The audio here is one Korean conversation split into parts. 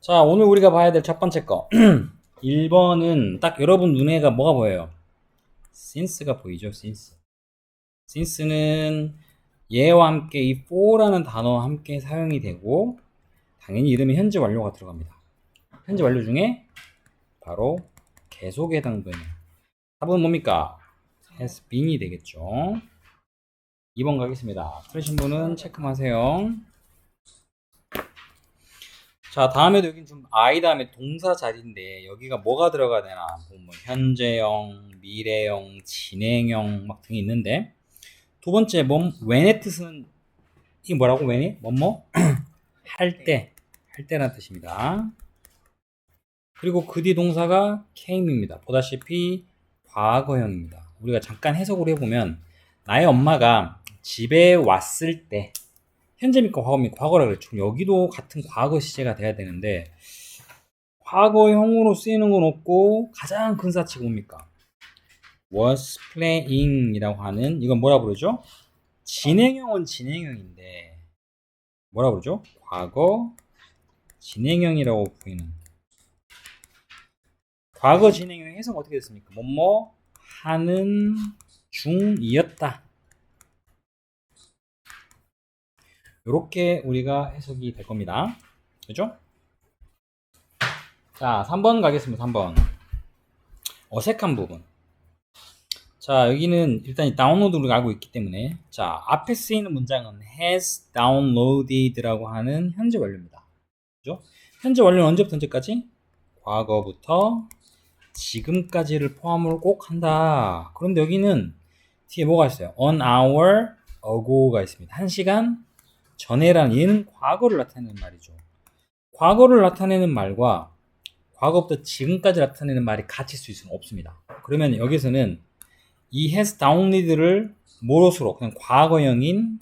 자, 오늘 우리가 봐야 될 첫 번째 거. 1번은 딱 여러분 눈에가 뭐가 보여요? since가 보이죠, since. since는 얘와 함께 이 for라는 단어와 함께 사용이 되고, 당연히 이름에 현재 완료가 들어갑니다. 현재 완료 중에 바로 계속에 해당되는 답은 뭡니까? has been이 되겠죠. 2번 가겠습니다. 틀리신 분은 체크하세요. 자, 다음에도 여긴 좀 I 다음에 동사 자리인데 여기가 뭐가 들어가야 되나 뭐 현재형, 미래형, 진행형 막 등이 있는데 두 번째 뭐 when의 뜻은 이게 뭐라고 when이? 뭐뭐? 할 때, 할 때라는 뜻입니다. 그리고 그 뒤 동사가 came입니다. 보다시피 과거형입니다. 우리가 잠깐 해석을 해보면 나의 엄마가 집에 왔을 때 현재입니까 과거입니까 과거라 그랬죠. 여기도 같은 과거 시제가 돼야 되는데 과거형으로 쓰이는 건 없고 가장 큰 사치가 뭡니까? was playing이라고 하는 이건 뭐라 부르죠? 진행형은 진행형인데 뭐라 부르죠? 과거 진행형이라고 보이는 과거 진행형 해석 어떻게 됐습니까? 뭐뭐 하는 중이었다. 이렇게 우리가 해석이 될 겁니다. 그죠? 자, 3번 가겠습니다. 3번. 어색한 부분. 자, 여기는 일단 이 다운로드 우리가 알고 있기 때문에 자, 앞에 쓰이는 문장은 has downloaded라고 하는 현재 완료입니다. 그죠? 현재 완료는 언제부터 언제까지? 과거부터 지금까지를 포함을 꼭 한다. 그런데 여기는 뒤에 뭐가 있어요? on hour ago가 있습니다. 한 시간 전에란 얘는 과거를 나타내는 말이죠. 과거를 나타내는 말과 과거부터 지금까지 나타내는 말이 같이 쓸 수는 없습니다. 그러면 여기서는 이 has downloaded를 뭐로서로 그냥 과거형인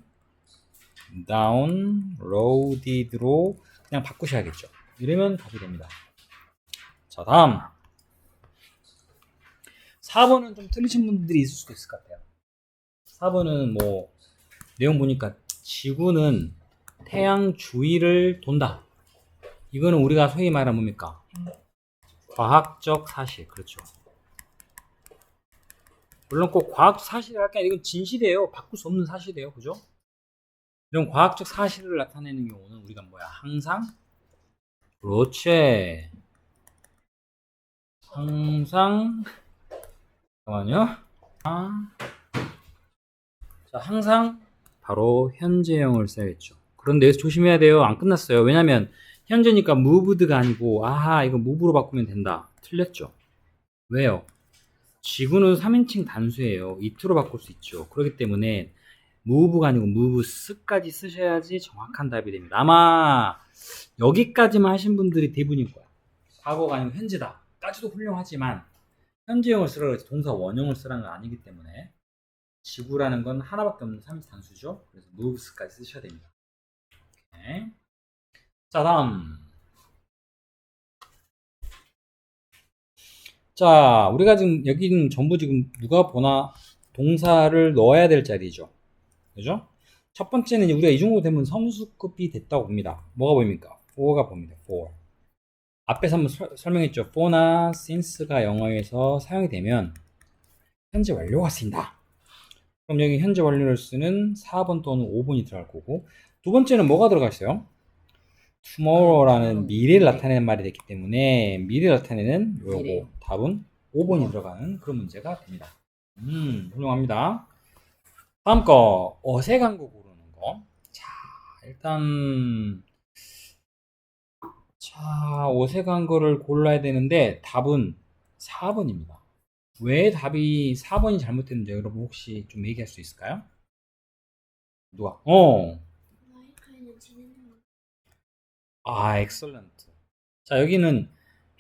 downloaded로 그냥 바꾸셔야겠죠. 이러면 답이 됩니다. 자, 다음 4번은 좀 틀리신 분들이 있을 수도 있을 것 같아요. 4번은 뭐 내용 보니까 지구는 태양 주위를 돈다. 이거는 우리가 소위 말하면 뭡니까? 과학적 사실. 그렇죠. 물론 꼭 과학적 사실을 할게 아니라 이건 진실이에요. 바꿀 수 없는 사실이에요. 그죠? 이런 과학적 사실을 나타내는 경우는 우리가 뭐야? 항상 그렇지. 항상 잠깐만요. 아. 자, 항상 바로 현재형을 써야겠죠. 그런데 여기서 조심해야 돼요. 안 끝났어요. 왜냐면 현재니까 moved가 아니고 아하 이거 move로 바꾸면 된다. 틀렸죠. 왜요? 지구는 3인칭 단수예요. it로 바꿀 수 있죠. 그렇기 때문에 move가 아니고 moves까지 쓰셔야지 정확한 답이 됩니다. 아마 여기까지만 하신 분들이 대부분일 거야. 과거가 아니고 현재다. 까지도 훌륭하지만 현재형을 쓰라고 해서 동사 원형을 쓰라는 건 아니기 때문에 지구라는 건 하나밖에 없는 3인 단수죠. 그래서 moves까지 쓰셔야 됩니다. 오케이. 자, 다음. 자, 우리가 지금 여기는 전부 지금 누가 보나 동사를 넣어야 될 자리죠. 그죠? 첫 번째는 우리가 이 정도 되면 선수급이 됐다고 봅니다. 뭐가 보입니까? for가 봅니다. for. 앞에서 한번 설- 설명했죠. for나 since가 영어에서 사용이 되면 현재 완료가 쓰인다. 그럼 여기 현재 완료를 쓰는 4번 또는 5번이 들어갈 거고 두 번째는 뭐가 들어가 있어요? tomorrow라는 미래를 나타내는 말이 됐기 때문에 미래를 나타내는 요거. 답은 5번이 들어가는 그런 문제가 됩니다. 음, 훌륭합니다. 다음 거 어색한 거 고르는 거. 자, 일단 자, 어색한 거를 골라야 되는데 답은 4번입니다. 왜 답이 4번이 잘못됐는지 여러분 혹시 좀 얘기할 수 있을까요? 누가? 어. 아, 엑설런트. 자, 여기는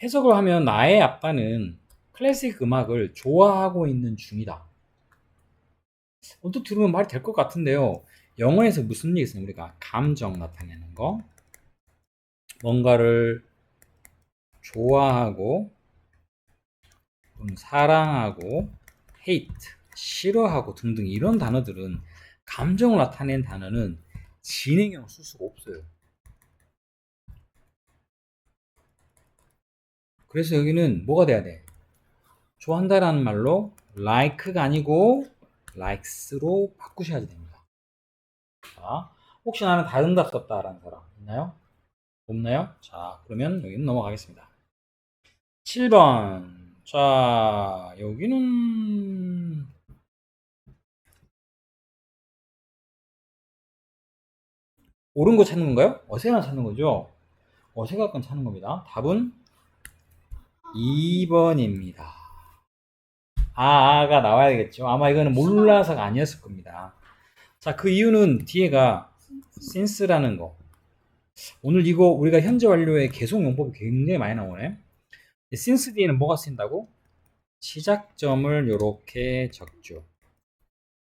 해석을 하면 나의 아빠는 클래식 음악을 좋아하고 있는 중이다. 언뜻 들으면 말이 될 것 같은데요. 영어에서 무슨 얘기 있어요? 우리가 감정 나타내는 거. 뭔가를 좋아하고, 사랑하고 hate, 싫어하고 등등 이런 단어들은 감정을 나타낸 단어는 진행형을 쓸 수가 없어요. 그래서 여기는 뭐가 돼야 돼? 좋아한다라는 말로 like가 아니고 likes로 바꾸셔야 됩니다. 자, 혹시 나는 다른 답 썼다라는 사람 있나요? 없나요? 자, 그러면 여기는 넘어가겠습니다. 7번 자, 여기는 옳은 거 찾는 건가요? 어색한 찾는 거죠? 어색한 찾는 겁니다. 답은 2번입니다. 아, 아가 나와야 되겠죠. 아마 이거는 몰라서가 아니었을 겁니다. 자, 그 이유는 뒤에가 since라는 거. 오늘 이거 우리가 현재 완료의 계속 용법이 굉장히 많이 나오네. Since 뒤에는 뭐가 쓰인다고? 시작점을 이렇게 적죠.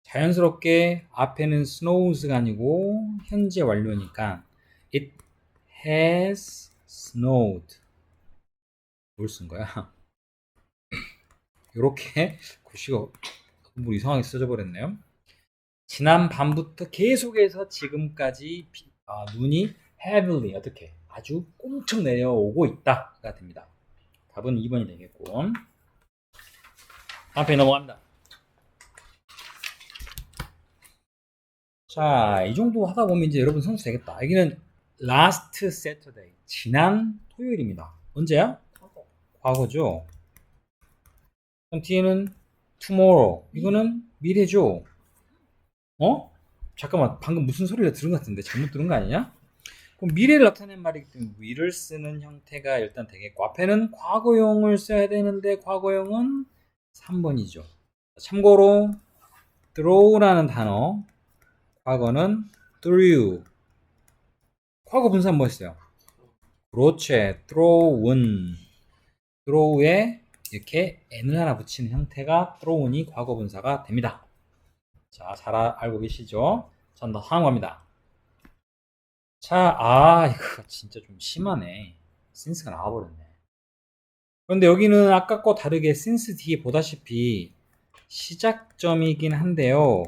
자연스럽게 앞에는 snows가 아니고 현재 완료니까 it has snowed. 뭘 쓴 거야? 이렇게 글씨가 너무 이상하게 써져 버렸네요. 지난 밤부터 계속해서 지금까지 비- 아, 눈이 heavily 어떻게 아주 꽁청 내려오고 있다가 됩니다. 답은 2번이 되겠고 페이 넘어갑니다. 자, 이 정도 하다 보면 이제 여러분 선수 되겠다. 여기는 last Saturday 지난 토요일입니다. 언제야? 과거죠. 그럼 뒤에는 tomorrow 이거는 미래죠. 어? 잠깐만 방금 무슨 소리를 들은 것 같은데 잘못 들은 거 아니냐? 미래를 나타낸 말이기 때문에 will을 쓰는 형태가 일단 되겠고 앞에는 과거형을 써야 되는데 과거형은 3번이죠. 참고로 throw라는 단어 과거는 threw 과거 분사 뭐였어요? 그렇지 thrown throw에 이렇게 n을 하나 붙이는 형태가 thrown이 과거 분사가 됩니다. 자, 잘 아- 알고 계시죠? 전더 다음 갑니다. 자, 아, 이거 진짜 좀 심하네. since가 나와버렸네. 그런데 여기는 아까 거 다르게 since 뒤에 보다시피 시작점이긴 한데요.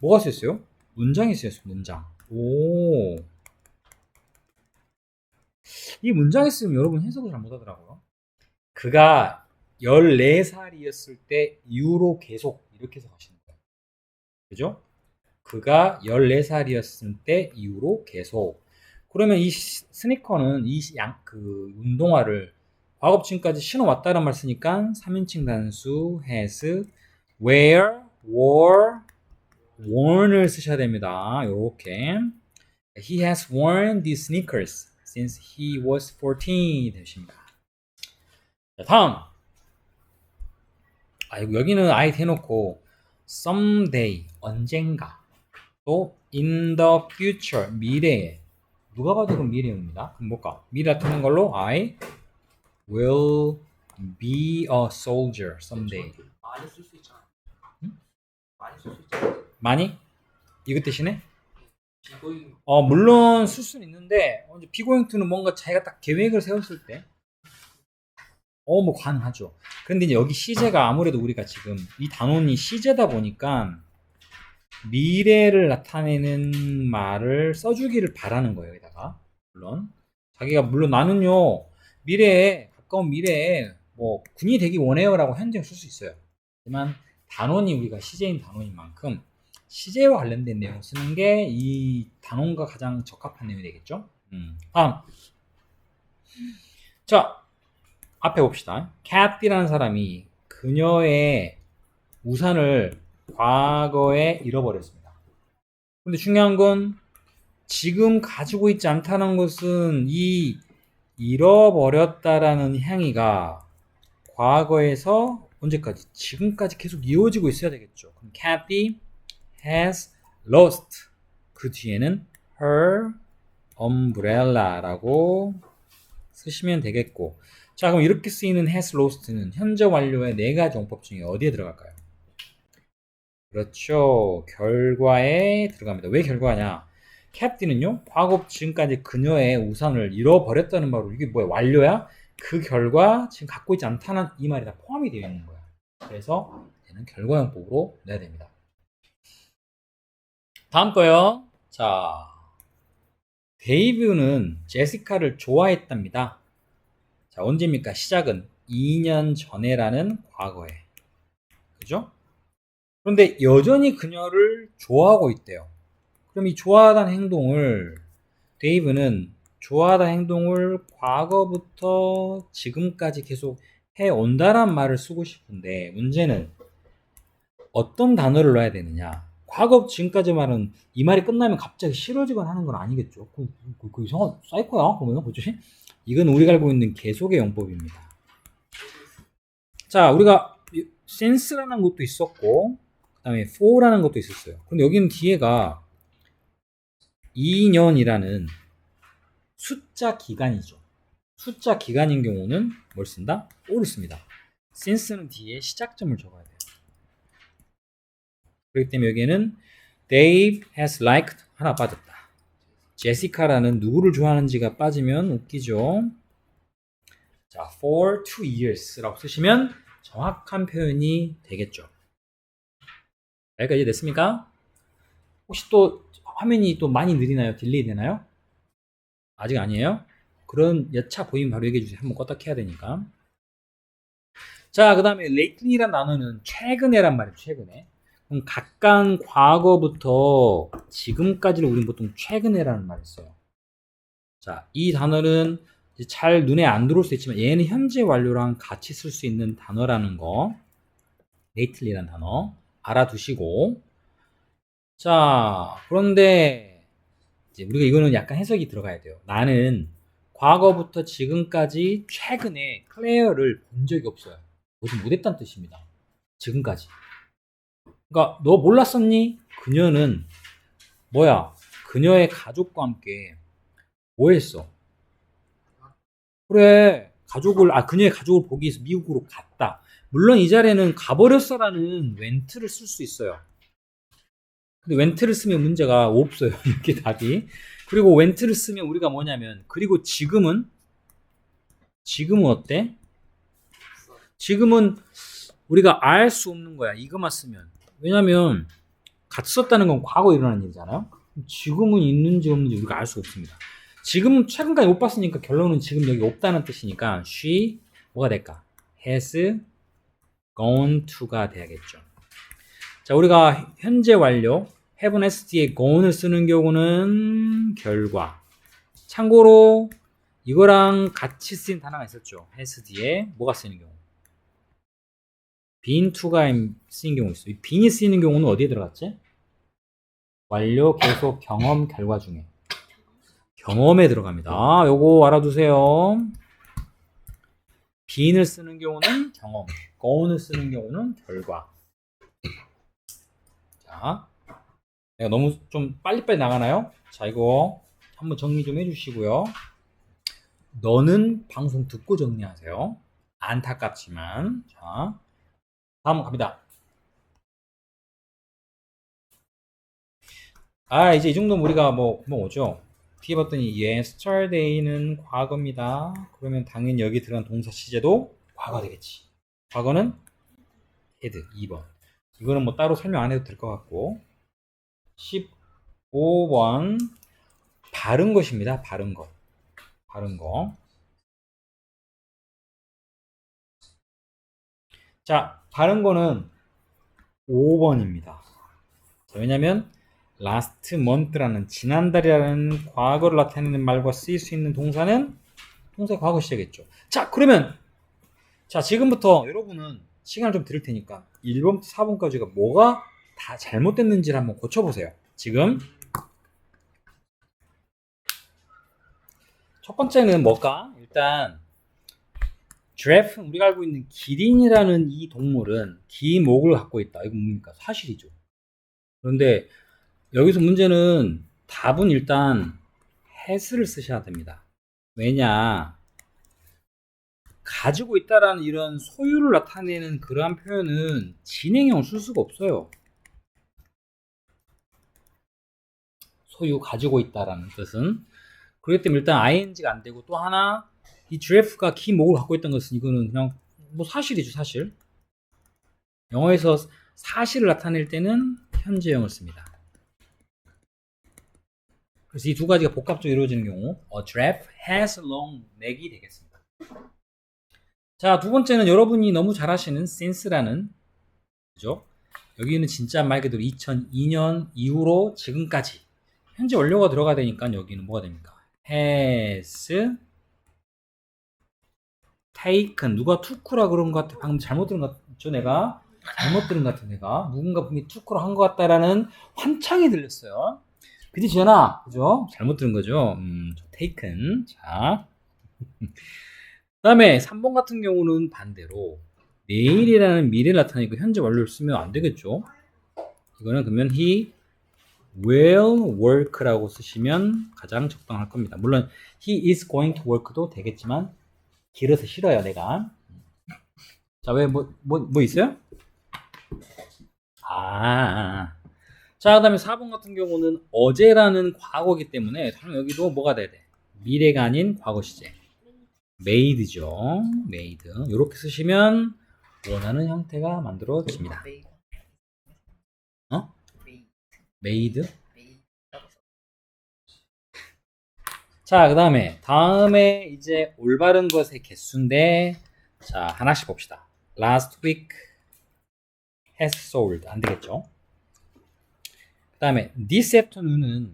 뭐가 쓰였어요? 문장이 쓰였어요, 문장. 오. 이 문장이 쓰면 여러분 해석을 잘 못하더라고요. 그가 14살이었을 때 이후로 계속 이렇게 해석하시는 거예요. 그죠? 그가 14살이었을 때 이후로 계속. 그러면 이 시- 스니커는 이 양, 그 운동화를 과거침까지 신어왔다는 말 쓰니까 3인칭 단수 has wear, wore, worn을 쓰셔야 됩니다. 요렇게. He has worn these sneakers since he was 14 되십니다. 자, 다음. 아, 여기는 아예 대놓고 someday 언젠가 또 in the future 미래에 누가 봐도 그 미래입니다. 그럼 뭘까? 미래 나타낸 걸로 I will be a soldier someday. 많이 쓸 수 있잖아. 응? 많이 쓸 수 있잖아. 많이? 이거 대신에? 비고잉 어, 물론 쓸 수는 있는데, 어, 이제 비고잉 투는 뭔가 자기가 딱 계획을 세웠을 때, 어, 뭐 가능하죠. 근데 이제 여기 시제가 아무래도 우리가 지금 이 단원이 시제다 보니까 미래를 나타내는 말을 써주기를 바라는 거예요, 여기다가. 물론. 자기가, 물론 나는요, 미래에, 가까운 미래에 뭐 군이 되기 원해요라고 현재를 쓸수 있어요. 하지만 단원이 우리가 시제인 단원인 만큼 시제와 관련된 내용을 쓰는 게 이 단원과 가장 적합한 내용이 되겠죠. 음. 다음. 자, 앞에 봅시다. 캣이라는 사람이 그녀의 우산을 과거에 잃어버렸습니다. 근데 중요한 건 지금 가지고 있지 않다는 것은 이 잃어버렸다라는 향이가 과거에서 언제까지? 지금까지 계속 이어지고 있어야 되겠죠. 그럼 Kathy has lost. 그 뒤에는 her umbrella라고 쓰시면 되겠고. 자, 그럼 이렇게 쓰이는 has lost는 현재 완료의 네 가지 용법 중에 어디에 들어갈까요? 그렇죠. 결과에 들어갑니다. 왜 결과냐? 캡틴은요, 과거 지금까지 그녀의 우산을 잃어버렸다는 말로 이게 뭐야? 완료야? 그 결과 지금 갖고 있지 않다는 이 말이 다 포함이 되어 있는 거야. 그래서 얘는 결과형법으로 내야 됩니다. 다음 거요. 자, 데이브는 제시카를 좋아했답니다. 자, 언제입니까? 시작은 2년 전에라는 과거에. 그죠? 그런데 여전히 그녀를 좋아하고 있대요. 그럼 이 좋아하다는 행동을 데이브는 좋아하다 행동을 과거부터 지금까지 계속 해온다란 말을 쓰고 싶은데 문제는 어떤 단어를 넣어야 되느냐. 과거 지금까지 말은 이 말이 끝나면 갑자기 싫어지거나 하는 건 아니겠죠. 그, 그, 그 이상한 사이코야. 그러면 뭐지 이건 우리가 알고 있는 계속의 용법입니다. 자 우리가 since라는 것도 있었고 그 다음에 for라는 것도 있었어요 근데 여기는 뒤에가 2년이라는 숫자 기간이죠. 숫자 기간인 경우는 뭘 쓴다? for를 씁니다. since는 뒤에 시작점을 적어야 돼요. 그렇기 때문에 여기에는 Dave has liked 하나 빠졌다. 제시카라는 누구를 좋아하는지가 빠지면 웃기죠. 자, for two years라고 쓰시면 정확한 표현이 되겠죠. 여기까지 됐습니까? 혹시 또 화면이 또 많이 느리나요? 딜레이 되나요? 아직 아니에요? 그런 여차 보이면 바로 얘기해 주세요. 한번 껐다 켜야 되니까. 자, 그 다음에 lately란 단어는 최근에란 말이에요. 최근에. 그럼 각간 과거부터 지금까지를 우리는 보통 최근에라는 말을 써요. 자, 이 단어는 잘 눈에 안 들어올 수 있지만 얘는 현재 완료랑 같이 쓸 수 있는 단어라는 거. lately란 단어 알아두시고 자, 그런데 이제 우리가 이거는 약간 해석이 들어가야 돼요. 나는 과거부터 지금까지 최근에 클레어를 본 적이 없어요. 보지 못했다는 뜻입니다. 지금까지. 그러니까 너 몰랐었니? 그녀는 뭐야? 그녀의 가족과 함께 뭐 했어? 그래. 가족을 아 그녀의 가족을 보기 위해서 미국으로 갔다. 물론 이 자리에는 가버렸어라는 웬트를 쓸 수 있어요. 근데 웬트를 쓰면 문제가 없어요. 이렇게 답이. 그리고 웬트를 쓰면 우리가 뭐냐면 그리고 지금은 지금은 어때? 지금은 우리가 알 수 없는 거야. 이거만 쓰면. 왜냐면 같이 썼다는 건 과거에 일어난 일이잖아요. 지금은 있는지 없는지 우리가 알 수 없습니다. 지금 최근까지 못 봤으니까 결론은 지금 여기 없다는 뜻이니까 she 뭐가 될까? has gone to가 돼야겠죠. 자, 우리가 현재 완료 have s 뒤에 gone을 쓰는 경우는 결과. 참고로 이거랑 같이 쓰인 단어가 있었죠. has 뒤에 뭐가 쓰이는 경우? been to가 쓰인 경우 있어. 이 bean이 쓰이는 경우는 어디에 들어갔지? 완료, 계속, 경험, 결과 중에. 경험에 들어갑니다. 요거 알아두세요. Bean을 쓰는 경우는 경험, gone을 쓰는 경우는 결과. 자, 내가 너무 좀 빨리빨리 나가나요? 자, 이거 한번 정리 좀 해주시고요. 너는 방송 듣고 정리하세요. 안타깝지만. 자, 다음 갑니다. 아, 이제 이 정도면 우리가 뭐, 뭐 오죠? 뒤에 봤더니 yesterday는 과거입니다. 그러면 당연히 여기 들어간 동사 시제도 과거 되겠지. 과거는 had 2번. 이거는 뭐 따로 설명 안 해도 될 것 같고 15번 바른 것입니다. 바른 것. 바른 거. 자, 바른 거는 5번입니다. 왜냐면 last month라는 지난달이라는 과거를 나타내는 말과 쓰일 수 있는 동사는 동사 과거 시제겠죠. 자, 그러면 자, 지금부터 여러분은 시간을 좀 드릴 테니까 1번부터 4번까지가 뭐가 다 잘못됐는지를 한번 고쳐 보세요. 지금 첫 번째는 뭘까? 일단 giraffe 우리가 알고 있는 기린이라는 이 동물은 긴 목을 갖고 있다. 이거 뭡니까? 사실이죠. 그런데 여기서 문제는 답은 일단 has를 쓰셔야 됩니다. 왜냐? 가지고 있다라는 이런 소유를 나타내는 그러한 표현은 진행형을 쓸 수가 없어요. 소유 가지고 있다라는 뜻은 그렇기 때문에 일단 ing가 안 되고 또 하나 이 giraffe가 긴 목을 갖고 있던 것은 이거는 그냥 뭐 사실이죠 사실. 영어에서 사실을 나타낼 때는 현재형을 씁니다. 그래서 이 두 가지가 복합적으로 이루어지는 경우 a giraffe has long neck이 되겠습니다. 자, 두 번째는 여러분이 너무 잘 아시는 since라는 그죠? 여기는 진짜 말 그대로 2002년 이후로 지금까지 현재 완료가 들어가야 되니까 여기는 뭐가 됩니까? has taken 누가 투쿠라 그런 것 같아 방금 잘못 들은 것 같죠 내가 잘못 들은 것 같아 내가 누군가 분명히 투쿠라 한 것 같다라는 환창이 들렸어요 그지 지연아. 그죠? 잘못 들은 거죠? 음, taken. 자. 그다음에 3번 같은 경우는 반대로 내일이라는 미래를 나타내고 현재 완료를 쓰면 안 되겠죠? 이거는 그러면 he will work라고 쓰시면 가장 적당할 겁니다. 물론 he is going to work도 되겠지만 길어서 싫어요, 내가. 자, 왜, 뭐, 뭐, 뭐 있어요? 아. 자, 그 다음에 4번 같은 경우는 어제라는 과거기 때문에, 당연 여기도 뭐가 돼야 돼? 미래가 아닌 과거 시제. made죠. made. 이렇게 쓰시면 원하는 형태가 만들어집니다. 메이드. 어? 메이드. 메이드. 자, 그 다음에, 다음에 이제 올바른 것의 개수인데, 자, 하나씩 봅시다. Last week has sold. 안 되겠죠? 그 다음에, this afternoon은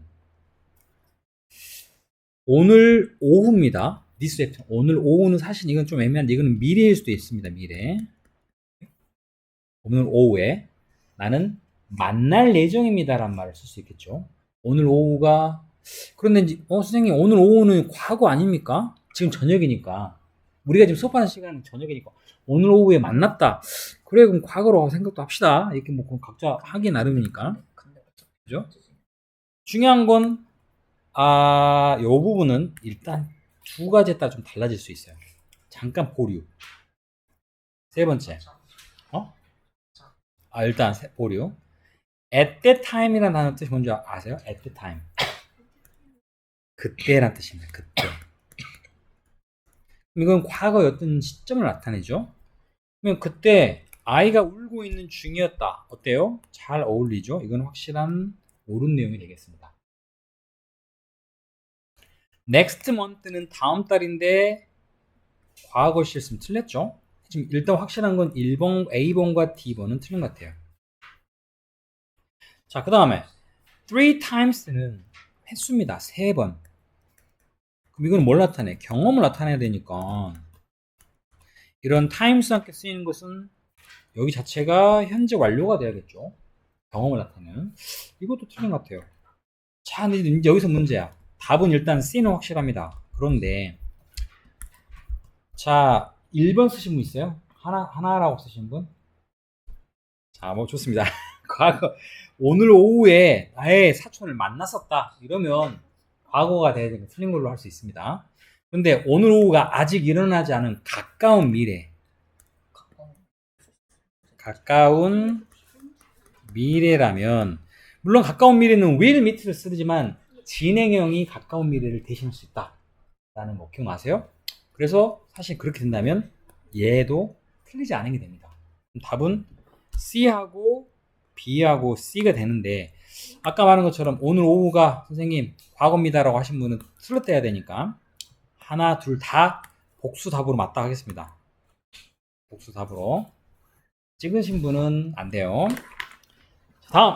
오늘 오후입니다. this afternoon. 오늘 오후는 사실 이건 좀 애매한데, 이거는 미래일 수도 있습니다. 미래. 오늘 오후에 나는 만날 예정입니다란 말을 쓸 수 있겠죠. 오늘 오후가 그런데 이제 어 선생님 오늘 오후는 과거 아닙니까? 지금 저녁이니까 우리가 지금 수업하는 시간은 저녁이니까 오늘 오후에 만났다. 그래 그럼 과거로 생각도 합시다. 이렇게 뭐 각자 하기 나름이니까 그죠? 중요한 건 아, 요 부분은 일단 두 가지에 따라 좀 달라질 수 있어요. 잠깐 보류. 세 번째. 어? 아, 일단 세- 보류. at that time이라는 단어 뜻이 뭔지 아세요? at that time. 그때란 뜻입니다. 그때. 이건 어떤 시점을 나타내죠. 그러면 그때 아이가 울고 있는 중이었다. 어때요? 잘 어울리죠? 이건 확실한 옳은 내용이 되겠습니다. next month는 다음 달인데 과거 실수면 틀렸죠? 지금 일단 확실한 건 1번, A번과 D번은 틀린 것 같아요. 자, 그 다음에 three times는 횟수입니다. 세 번. 그럼 이건 뭘 나타내? 경험을 나타내야 되니까 이런 times와 함께 쓰이는 것은 여기 자체가 현재 완료가 돼야겠죠. 경험을 나타내는. 이것도 틀린 것 같아요. 자, 근데 여기서 문제야. 답은 일단 C는 확실합니다. 그런데 자, 1번 쓰신 분 있어요? 하나, 하나라고 쓰신 분? 자, 뭐 좋습니다. 과거, 오늘 오후에 나의 사촌을 만났었다. 이러면 과거가 돼야 되는 틀린 걸로 할 수 있습니다. 근데 오늘 오후가 아직 일어나지 않은 가까운 미래. 가까운 미래라면 물론 가까운 미래는 will meet를 쓰지만 진행형이 가까운 미래를 대신할 수 있다라는 거 기억나세요? 그래서 사실 그렇게 된다면 얘도 틀리지 않은 게 됩니다. 답은 C하고 B하고 C가 되는데 아까 말한 것처럼 오늘 오후가 선생님 과거입니다라고 하신 분은 틀렸대야 되니까 하나 둘 다 복수 답으로 맞다 하겠습니다. 복수 답으로 찍으신 분은 안 돼요. 자, 다음.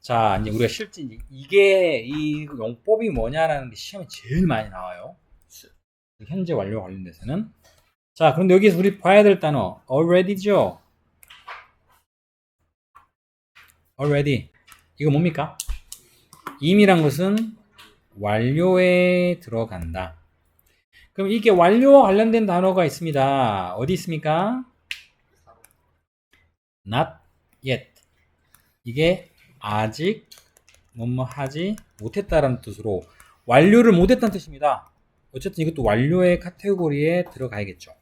자, 이제 우리가 실제 이게 이 용법이 뭐냐라는 게 시험에 제일 많이 나와요. 현재 완료 관련돼서는. 자, 그런데 여기서 우리 봐야 될 단어 already죠. already. 이거 뭡니까? 임이란 것은 완료에 들어간다. 그럼 이게 완료와 관련된 단어가 있습니다. 어디 있습니까? not yet. 이게 아직 뭐뭐 하지 못했다라는 뜻으로 완료를 못했다는 뜻입니다. 어쨌든 이것도 완료의 카테고리에 들어가야겠죠.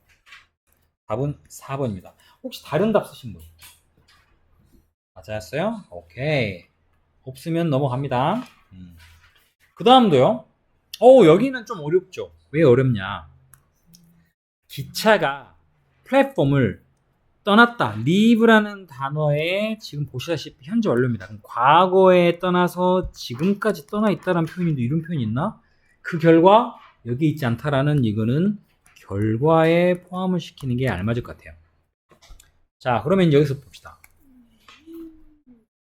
답은 4번입니다. 혹시 다른 답 쓰신 분? 맞았어요? 오케이. 없으면 넘어갑니다. 음. 그 다음도요. 어, 여기는 좀 어렵죠. 왜 어렵냐? 기차가 플랫폼을 떠났다. leave라는 단어에 지금 보시다시피 현재 완료입니다. 그럼 과거에 떠나서 지금까지 떠나 있다라는 표현인데 이런 표현이 있나? 그 결과 여기 있지 않다라는 이거는 결과에 포함을 시키는 게 알맞을 것 같아요. 자, 그러면 여기서 봅시다.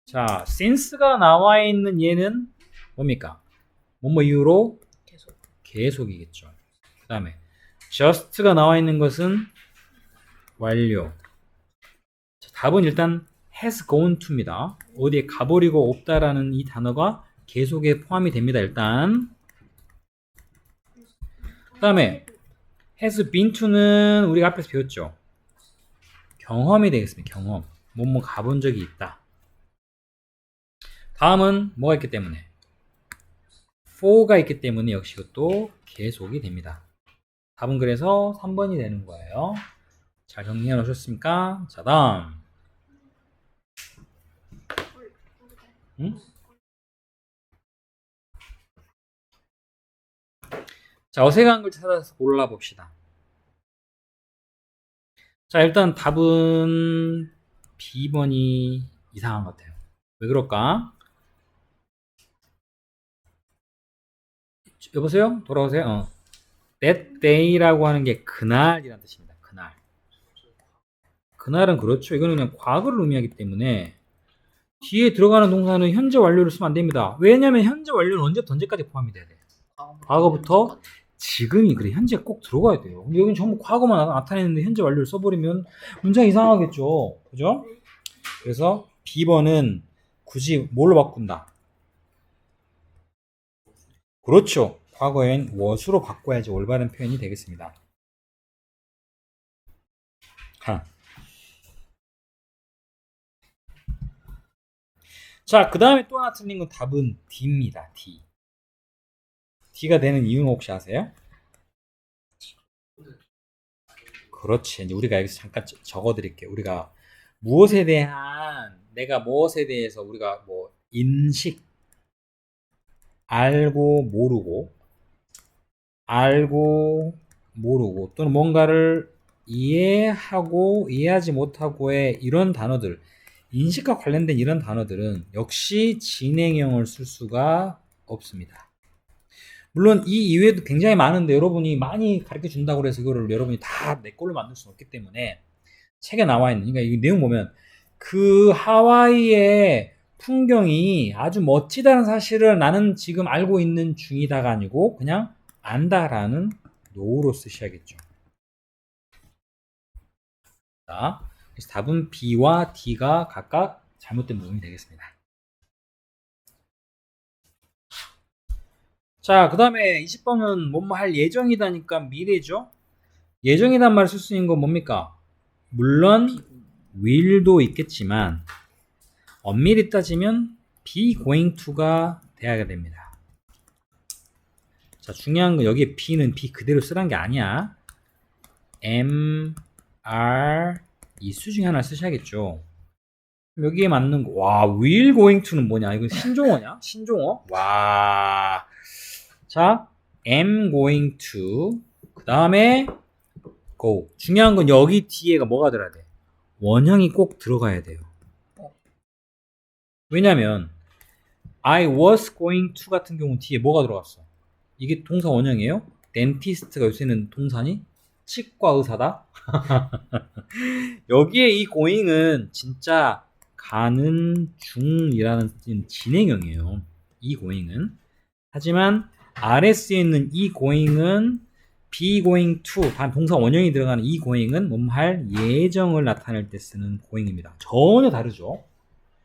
자, since가 나와 있는 얘는 뭡니까? 뭐뭐 이유로 계속 계속이겠죠. 그 다음에 just가 나와 있는 것은 완료. 자, 답은 일단 has gone to입니다. 어디에 가버리고 없다라는 이 단어가 계속에 포함이 됩니다. 일단 그 다음에 has been to는 우리가 앞에서 배웠죠. 경험이 되겠습니다. 경험. 뭐뭐 가본 적이 있다. 다음은 뭐가 있기 때문에 for가 있기 때문에 역시 이것도 계속이 됩니다. 답은 그래서 3번이 되는 거예요. 잘 정리해 놓으셨습니까? 자, 다음. 응? 자, 어색한 걸 찾아서 골라봅시다. 자, 일단 답은 B번이 이상한 것 같아요. 왜 그럴까? 여보세요? 돌아오세요? 어. That day라고 하는 게 그날이라는 뜻입니다. 그날. 그날은 그렇죠. 이거는 그냥 과거를 의미하기 때문에 뒤에 들어가는 동사는 현재 완료를 쓰면 안 됩니다. 왜냐면 현재 완료는 언제부터 언제까지 포함이 돼야 돼. 과거부터 지금이 그래 현재 꼭 들어가야 돼요. 근데 여기는 전부 과거만 나- 나타내는데 현재 완료를 써버리면 문장 이상하겠죠. 그죠? 그래서 B번은 굳이 뭘로 바꾼다? 그렇죠. 과거엔 was로 바꿔야지 올바른 표현이 되겠습니다. 하. 자, 그 다음에 또 하나 틀린 건 답은 D입니다. D. D가 되는 이유는 혹시 아세요? 그렇지. 이제 우리가 여기서 잠깐 적- 적어드릴게요. 우리가 무엇에 대한 내가 무엇에 대해서 우리가 뭐 인식 알고 모르고 알고 모르고 또는 뭔가를 이해하고 이해하지 못하고의 이런 단어들 인식과 관련된 이런 단어들은 역시 진행형을 쓸 수가 없습니다. 물론 이 이외에도 굉장히 많은데 여러분이 많이 가르쳐 준다고 해서 이거를 여러분이 다 내 걸로 만들 수는 없기 때문에 책에 나와 있는 그러니까 이 내용 보면 그 하와이의 풍경이 아주 멋지다는 사실을 나는 지금 알고 있는 중이다가 아니고 그냥 안다라는 노로 쓰셔야겠죠. 자, 그래서 답은 B와 D가 각각 잘못된 부분이 되겠습니다. 자, 그 다음에 20번은 뭐뭐 할 예정이다니까 미래죠? 예정이란 말을 쓸 수 있는 건 뭡니까? 물론 will도 있겠지만 엄밀히 따지면 be going to가 돼야 됩니다. 자, 중요한 건 여기에 be는 be 그대로 쓰란 게 아니야. am, are 이수 중에 하나 쓰셔야겠죠. 여기에 맞는 거. 와, will going to는 뭐냐? 이거 신종어냐? 신종어? 와. 자, am going to. 그 다음에 go. 중요한 건 여기 뒤에가 뭐가 들어야 돼? 원형이 꼭 들어가야 돼요. 왜냐면 I was going to 같은 경우 뒤에 뭐가 들어갔어? 이게 동사 원형이에요? dentist가 요새는 동사니? 치과 의사다? 여기에 이 going은 진짜 가는 중이라는 진행형이에요. 이 going은. 하지만 RS에 있는 이 going은 be going to 반 동사 원형이 들어가는 이 going은 뭐할 예정을 나타낼 때 쓰는 going입니다. 전혀 다르죠.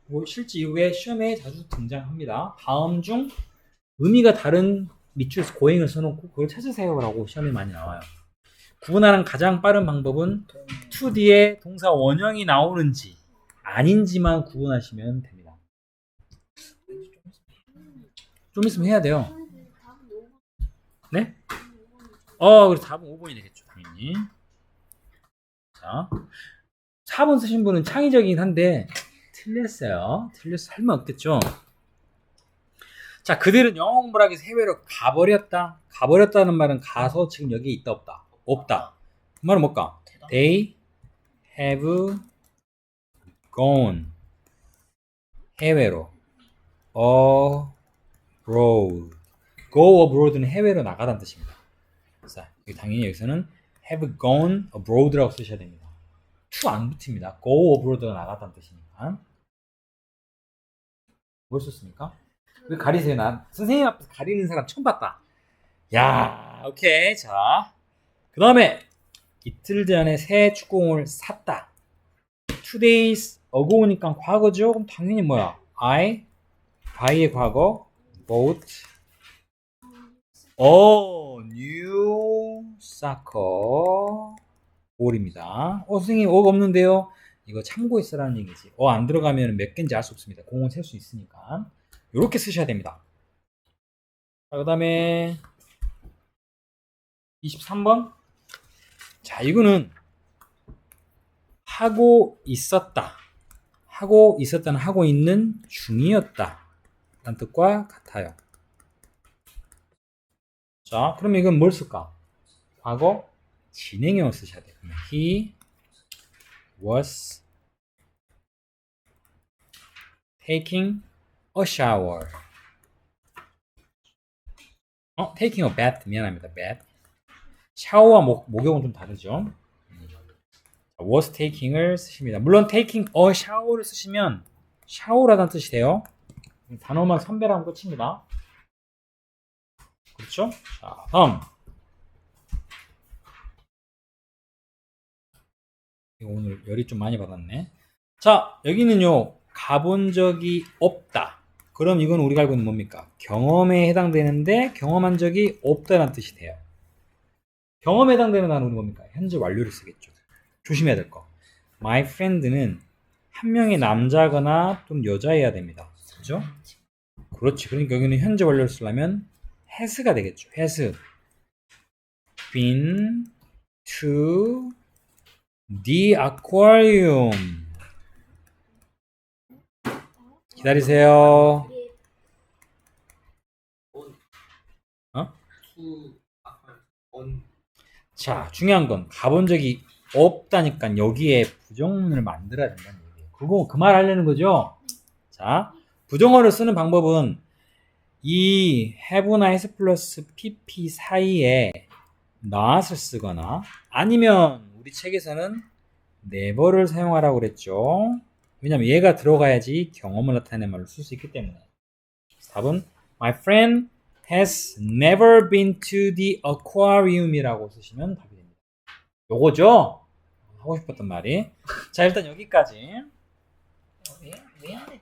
뭐 실제 이후에 시험에 자주 등장합니다. 다음 중 의미가 다른 밑줄에서 고행을 써놓고 그걸 찾으세요라고 시험에 많이 나와요. 구분하는 가장 빠른 방법은 to 뒤에 동사 원형이 나오는지 아닌지만 구분하시면 됩니다. 좀 있으면 해야 돼요. 답은 5번. 네? 어, 그래서 답은 5번이 되겠죠, 당연히. 자, 4번 쓰신 분은 창의적이긴 한데, 틀렸어요. 틀렸어. 할말 없겠죠? 자, 그들은 영어 공부를 하기 위해서 해외로 가버렸다. 가버렸다는 말은 가서 지금 여기에 있다, 없다? 없다. 그 말은 뭘까? They have gone. 해외로. abroad. go abroad는 해외로 나가다는 뜻입니다. 자, 여기 당연히 여기서는 have gone abroad라고 쓰셔야 됩니다. to 안 붙입니다. go abroad가 나갔다는 뜻이니까. 뭘 썼습니까? 왜 가리세요? 난 선생님 앞에서 가리는 사람 처음 봤다. 야, 오케이. 자, 그 다음에 이틀 전에 새 축구공을 샀다. Two days ago니까 과거죠? 그럼 당연히 뭐야? I buy의 과거 bought a new soccer ball입니다. 어, 선생님, 어가 없는데요? 이거 참고했어라는 얘기지. 어, 안 들어가면 몇 개인지 알 수 없습니다. 공은 셀 수 있으니까. 이렇게 쓰셔야 됩니다. 자, 그 다음에 23번. 자, 이거는 하고 있었다. 하고 있었다는 하고 있는 중이었다. 라는 뜻과 같아요. 자, 그러면 이건 뭘 쓸까? 과거 진행형을 쓰셔야 돼요. he was taking a shower. 어, taking a bath 미안합니다. bath. 샤워와 목, 목욕은 좀 다르죠. was taking을 쓰십니다. 물론 taking a shower를 쓰시면 샤워라는 뜻이 돼요. 단어만 선별하면 끝입니다. 그렇죠? 자, 다음. 이거 오늘 열이 좀 많이 받았네. 자, 여기는요, 가본 적이 없다. 그럼 이건 우리가 알고 있는 뭡니까? 경험에 해당되는데 경험한 적이 없다는 뜻이 돼요. 경험에 해당되는 단어는 뭡니까? 현재 완료를 쓰겠죠. 조심해야 될 거. My friend는 한 명의 남자거나 또는 여자여야 됩니다. 그죠? 그렇지. 그러니까 여기는 현재 완료를 쓰려면 has가 되겠죠. has been to the aquarium. 기다리세요. 예, 어? 자, 중요한 건 가본 적이 없다니까 여기에 부정문을 만들어야 된다는 얘기예요. 그거 그 말 하려는 거죠? 자, 부정어를 쓰는 방법은 이 have나 has 플러스 pp 사이에 not을 쓰거나 아니면 우리 책에서는 never를 사용하라고 그랬죠. 왜냐면 얘가 들어가야지 경험을 나타내는 말로 쓸 수 있기 때문에. 답은 My friend has never been to the aquarium이라고 쓰시면 답이 됩니다. 요거죠? 하고 싶었던 말이. 자, 일단 여기까지. 왜 왜 안에